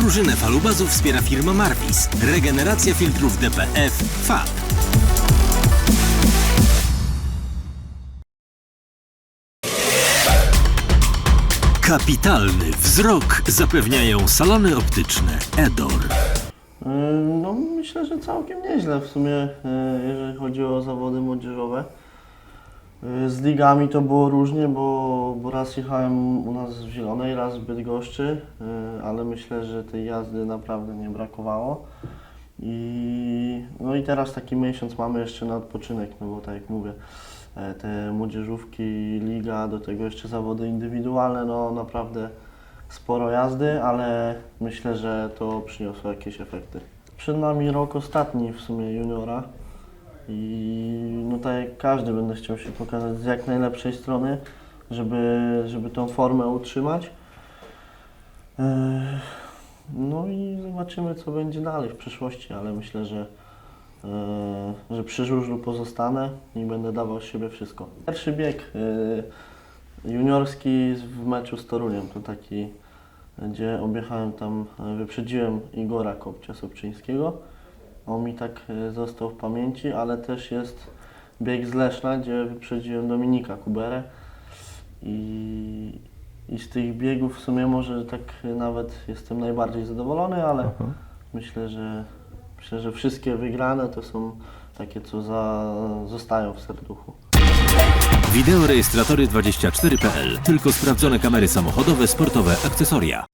Drużynę falubazów wspiera firma Marvis. Regeneracja filtrów DPF FAB. Kapitalny wzrok zapewniają salony optyczne Edor. Yy, No myślę, że całkiem nieźle w sumie, yy, jeżeli chodzi o zawody młodzieżowe. Yy, Z ligami to było różnie, bo, bo raz jechałem u nas w Zielonej, raz w Bydgoszczy, yy, ale myślę, że tej jazdy naprawdę nie brakowało. I, no i teraz taki miesiąc mamy jeszcze na odpoczynek, no bo tak jak mówię, e, te młodzieżówki, liga, do tego jeszcze zawody indywidualne, no naprawdę sporo jazdy, ale myślę, że to przyniosło jakieś efekty. Przed nami rok ostatni w sumie juniora i jak każdy będę chciał się pokazać z jak najlepszej strony, żeby, żeby tą formę utrzymać. Ech, No i zobaczymy co będzie dalej w przyszłości, ale myślę, że, e, że przy żużlu pozostanę i będę dawał z siebie wszystko. Pierwszy bieg e, juniorski w meczu z Toruniem to taki gdzie objechałem tam, e, wyprzedziłem Igora Kopcia Sobczyńskiego. On mi tak e, został w pamięci, ale też jest bieg z Leszna, gdzie wyprzedziłem Dominika Kuberę. I, I z tych biegów w sumie może tak nawet jestem najbardziej zadowolony, ale myślę, że myślę, że wszystkie wygrane to są takie, co za, zostają w serduchu. Wideorejestratory24.pl. Tylko sprawdzone kamery samochodowe, sportowe, akcesoria.